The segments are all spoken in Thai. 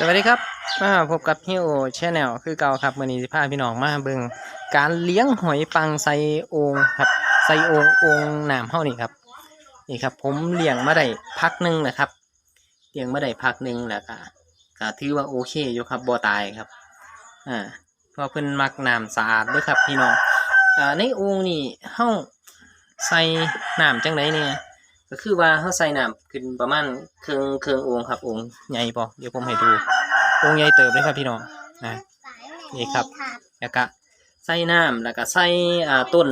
สวัสดีครับมาพบกับฮิโอชแนลคือเก่าครับมือนี้สิพาพี่น้องมาเบิ่งการเลี้ยงหอยปังใส่โองครับใส่โองโอ่งน้ำเฮานี่ครับนี่ครับ ผมเลี้ยงมาได้พักหนึ่งนะครับเลี้ยงมาได้พักหนึ่งแล้วก็ก็ถือว่าโอเคอยู่ครับบ่ตายครับอ่าเพราะเพิ่นมักน้ำสะอาดด้วยครับพี่น้องอ่าในโอ่งนี่เฮาใส่น้ำจังไดเนี่ย ก็คือว่าเขาใส่น้ำขึ้นประมาณเครื่องเครื่องโอ่งครับโอ่งใหญ่ปอเดี๋ยวผมให้ดูโอ่งใหญ่เติบเลยครับพี่น้องนะนี่ครับแล้วก็ใส่น้ำแล้วก็ใส่อ่าต้น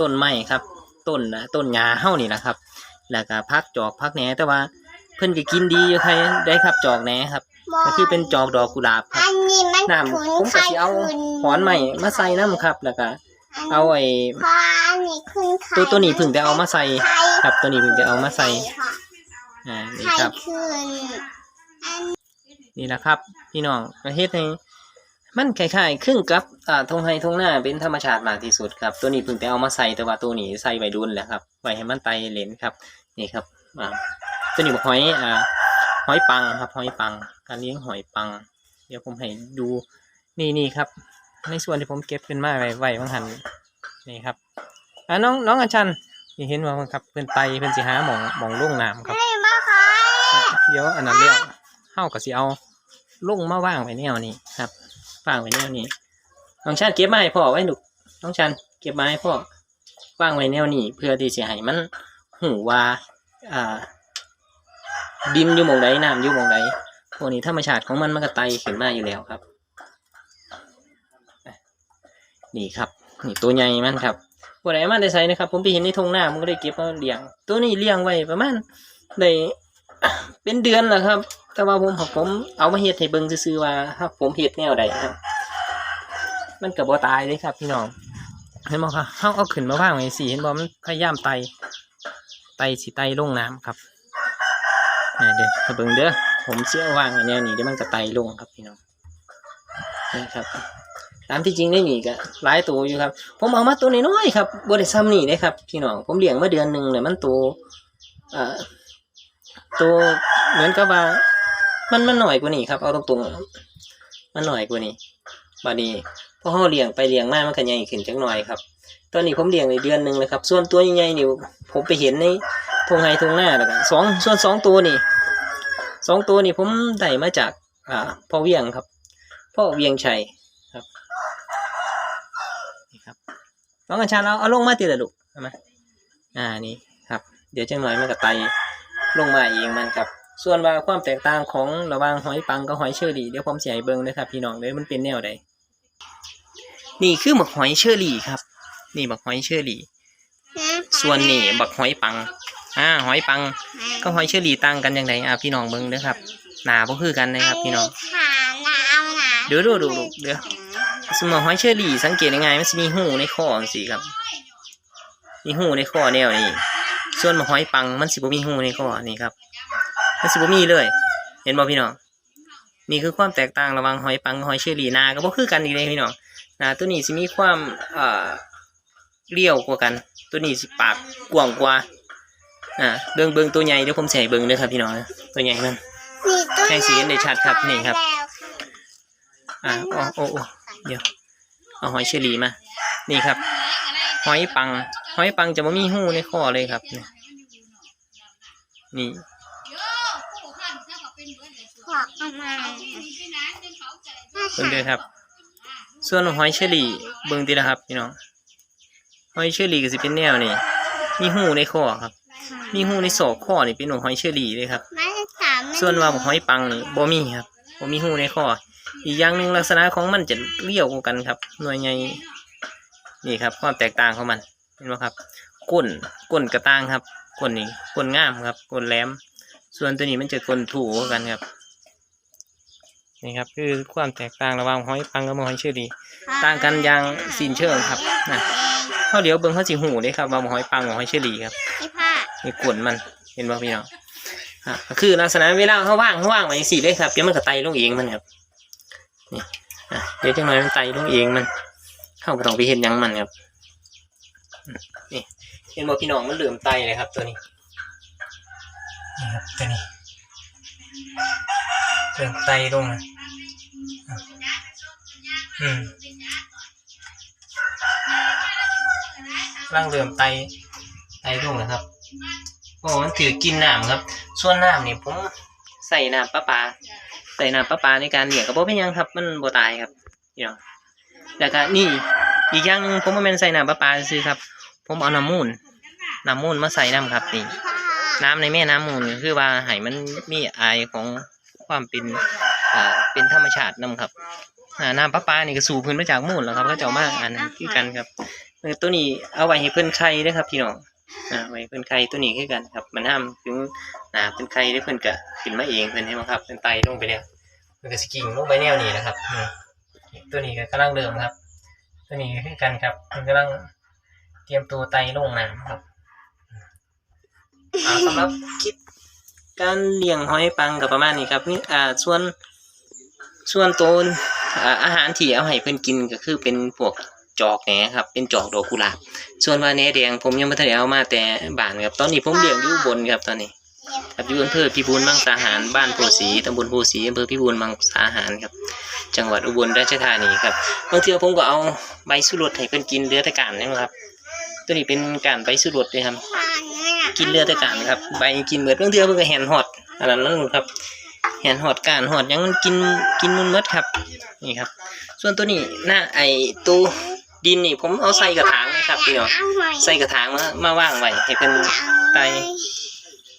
ต้นไม้ครับต้นน่ะต้นหญ้าเฮานี่แหละครับ แล้วก็พักจอกพักแหนแต่ว่าเพิ่นก็กินดีอยู่ใครได้ครับจอกแหนครับก็คือเป็นจอกดอกกุหลาบครับอันนี้มันน้ำขุนผมก็สิเอาขุนหอนใหม่มาใส่น้ำครับแล้วก็ เอาไอ้เพราะอันนี้ขุนไข่ตัวตัวนี้เพิ่งจะเอามาใส่ ไข่ครับตัวนี้เพิ่งจะเอามาใส่ค่ะอ่านี่ไข่ครับคืนอันนี่แหละครับ พี่น้องประเทศในมันคล้ายๆครึ่งกับอ่าทงไฮทงหน้าเป็นธรรมชาติมากที่สุดครับ ตัวนี้เพิ่งไปเอามาใส่แต่ว่าตัวนี้ใส่ไว้ดุนแหละครับไว้ให้มันไตเหลนครับ นี่ครับอ่าตัวนี้บอกหอยอ่าหอยปังครับหอยปัง การเลี้ยงหอยปัง เดี๋ยวผมให้ดูนี่นี่ครับ ในส่วนที่ผมเก็บขึ้นมาไว้ไว้บางหันนี่ครับอ่าน้องน้องอาชันนี่เห็นว่าครับเพื่อนไตเพื่อนสิหาหมองหมองลุ่งน้ำครับนี้มาค่ะเดี๋ยวอันนั้นเรียกเฮาก็สิเอาลงมาว่างไว้แนวนี้ครับว่างไว้แนวนี้น้องชันเก็บมาให้พ่อไว้ลูกน้องชันเก็บมาให้พ่อว่างไว้แนวนี้ เพื่อที่จะให้มันหูว่าอ่าดินอยู่หมองใดน้ำอยู่หมองใดพวกนี้ธรรมชาติของมันมันก็ไตขึ้นมาอยู่แล้วครับ นี่ครับนี่ตัวใหญ่มันครับพวกไหนมันได้ใส่นะครับ ผมไปเห็นในทงหน้ามันก็ได้เก็บมาเลี้ยง ตัวนี้เลี้ยงไว้ประมาณได้เป็นเดือนแล้วครับ แต่ว่าผมผมเอามาเฮ็ดให้เบิ่งซื่อว่าครับ ผมเฮ็ดแนวใดครับ มันก็บ่ตายเลยครับพี่น้องเห็นบ่ครับเฮาเอาขึ้นมาวางไว้สิเห็นบ่มันพยายามไตไตสิไต่ลงน้ำครับเดี๋ยวเบิ่งเด้อผมเสิเอาวางไว้แนวนี้เดี๋ยวมันก็ไต่ลงครับพี่น้องนี่ครับ ตามที่จริงได้นี่ก็หลายตัวอยู่ครับ ผมเอามาตัวน้อยๆครับบ่ได้ซ้ำนี่เด้ครับพี่น้องผมเลี้ยงมาเดือนหนึ่งเนี่ยมันโตอ่าตัวเหมือนกับว่า มันมันหน่อยกว่านี้ครับเอาตรงๆมันหน่อยกว่านี้บาดนี้พอเขาเลี้ยงไปเลี้ยงมามันก็ใหญ่ขึ้นจักหน่อยครับ ตอนนี้ผมเลี้ยงในเดือนหนึ่งเลยครับ ส่วนตัวใหญ่ๆนี่ผมไปเห็นในทงไฮทงหน้าแล้วกันสองส่วนสองตัวนี่สองตัวนี่ผมได้มาจาก อ่าพ่อเวียงครับ พ่อเวียงชัยครับนี่ครับ น้องกัญชาเอาเอาลงมาตีละลูกเอามาอ่านี่ครับ เดี๋ยวจังหน่อยมันก็ไตลงมาเองมันครับ ส่วนว่าความแตกต่างของระหว่างหอยปังกับหอยเชอรี่เดี๋ยวผมจะให้เบิ่งนะครับพี่น้องเด้อมันเป็นแนวใดนี่คือหมึกหอยเชอรี่ครับ นี่บักหอยเชอรี่ส่วนนี่บักหอยปังอ่าหอยปังกับหอยเชอรี่ต่างกันยังไงอ่าพี่น้องเบิ่งเด้อครับหนาบ่คือกันนะครับ พี่น้องขาหนาวหนาเดี๋ยวดูดูดูเดี๋ยว สมมติหอยเชอรี่สังเกตยังไงมันจะมีหูในคอสิครับ มีหูในคอแนวนี้ส่วนหอยปังมันสิบ่มีหูในคอนี่ครับ มันสิบ่มีเลย เห็นบ่พี่น้องนี่คือความแตกต่างระหว่างหอยปังกับหอยเชอรี่หนาก็บ่คือกันอีกเลยพี่น้องหนาตัวนี้สิมีความเอ่อเลี้ยวกว่ากัน ตัวนี้สิปากกว้างกว่าอ่าเบิ่งเบิ่งตัวใหญ่เดี๋ยวผมใส่เบิ่งเด้อครับพี่น้องตัวใหญ่มันนี่ตัวให้สีเห็นได้ชัดครับนี่ครับแล้วอ่าโอ้โอ้โอ้ เดี๋ยวเอาหอยเชอรี่มา นี่ครับ หอยปัง หอยปังจะไม่มีหูในคอเลยครับเนี่ยนี่เบิ่งเด้อครับ ส่วนหอยเชอรี่เบิ่งดีนะครับพี่น้อง หอยเชอรี่ก็สิเป็นแนวนี่ มีหูในคอครับ มีหูในศอกคอนี่เป็นหอยเชอรี่เลยครับ ส่วนว่าหอยปังนี่บ่มีครับบ่มีหูในคอ อีกอย่างหนึ่งลักษณะของมันจะเรียวกว่ากันครับ หน่วยใหญ่นี่ครับ ความแตกต่างของมันเห็นไหมครับก้นก้นกระต่างครับก้นนี่ก้นงามครับก้นแหลม ส่วนตัวนี้มันจะก้นถูกว่ากันครับนี่ครับคือความแตกต่างระหว่างหอยปังกับหอยเชอรี่ต่างกันอย่างสิ้นเชิงครับนะเขาเดี๋ยวเบิ่งเขาสิหูเลยครับว่าหอยปังกับหอยเชอรี่ครับพี่ผ้านี่กวนมันเห็นป่ะพี่น้องอะก็คือลักษณะเวลาเขาว่างเขาว่างไว้สี่เลยครับเดี๋ยวมันก็ไตลงเองมันครับ นี่เดี๋ยวจังหน่อยมันไตลงเองมันเข้าไปต้องไปเห็นยังมันครับนี่เห็นบ่พี่น้องมันเหลื่อมไตเลยครับ ตัวนี้นี่ครับตัวนี้เริ่อมไตลงนะอืมร่างเริ่อมไตไตลงนะครับโอ้มันถือกินน้ำครับ ส่วนน้ำนี่ผมใส่น้ำประปา ส่น้ำประปาในการเลี้ยงก็บ่เป็นยังครับ มันบ่ตายครับพี่น้องแล้วก็นี่อีกอย่างนึงผมบ่แม่นใส่น้ำประปาซื่อครับ ผมเอาน้ำมูลน้ำมูลมาใส่น้ำครับนี่น้ำในแม่น้ำมูลคือว่าให้มันมีอายของความเป็นอ่าเป็นธรรมชาตินํครับน้ำประปานี่ก็สูบขึ้นมาจากมูลแล้วครับก็จะเอามาอันนั้นคือกันครับตัวนี้เอาไว้ให้เพิ่นไข่เด้อครับพี่น้องอ่าไว้เพิ่นไข่ตัวนี้คือกันครับ มันห้ามถึงหนาเป็นไข่ได้เพิ่นก็ขึ้นมาเองเพิ่นให้มาครับเป็นไตลงไปแล้ว เพิ่นก็สกิ่งลงไปแนวนี้นะครับตัวนี้ก็กำลังเริ่มครับ ตัวนี้คือกันครับเพิ่นกำลังเตรียมตัวไตลงน้ำครับสำหรับคลิปการเลี้ยงหอยปังกับประมาณนี้ครับนี่อ่าส่วนส่วนตัวอาหารที่เอาให้เพิ่อนกินก็คือเป็นพวกจอกแหนครับ เป็นจอกดอกกุหลาบ ส่วนว่าแหนแดงผมยังไม่ทันได้เอามาแต่บ้านครับ ตอนนี้ผมเลี้ยงอยู่บนครับตอนนี้ ครับอยู่อำเภอพิบูลมังสาหารบ้านโพสีตำบลโพสีอำเภอพิบูลมังสาหารครับ จังหวัดอุบลราชธานีครับบางเทีผมก็เอาใบสุรสให้เพิ่นกินเดือแตะการนี่ครับ ตัวนี้เป็นการใบสุรสเลยครับ กินเลือดต่การครับใบกินเบิดเรื่องเทื่อเพิ่นก็แหนหอดอันนั้นนั่นครับแหนหอดการหอดยังมันกินกินมุนเมดครับนี่ครับ ส่วนตัวนี้หน้าไอตัวดินนี่ผมเอาใส่กระถางนะครับพี่น้องใส่กระถางมามาว่างไว้ให้เป็นไต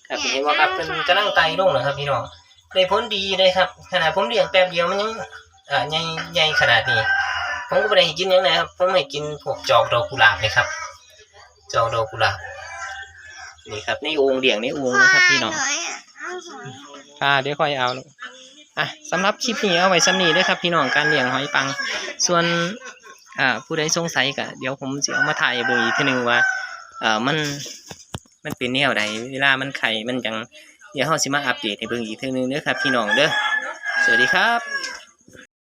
ครับเห็นว่าครับเป็นกำลังไตลงนะครับ พี่น้องได้ผลดีเลยครับ ขนาดผมเลี้ยงแป๊บเดียวมันยังอ่าใหญ่ใหญ่ขนาดนี้ ผมก็ไม่ได้ให้กินหยังนะครับผมให้กินพวกจอกดอกกุหลาบนี่ครับ จอกดอกกุหลาบนี่ครับในโอ่งเลี้ยงในโอ่งนะครับ พี่น้องค่ะเดี๋ยวค่อยเอาลูกอะสำหรับคลิปนี้เอาไว้ซ้ำนี้ด้วยครับ พี่น้องการเลี้ยงหอยปัง ส่วนอ่าผู้ใดสงสัยก็เดี๋ยวผมจะเอามาถ่ายเบอร์อีกทีหนึงว่าอ่ามัน มันเป็นแนวใดเวลามันไข่มันจังเดี๋ยวเฮาสิมาอัปเดตให้เบิ่งอีกทีหนึงเด้อครับพี่น้องเด้อสวัสดีครับ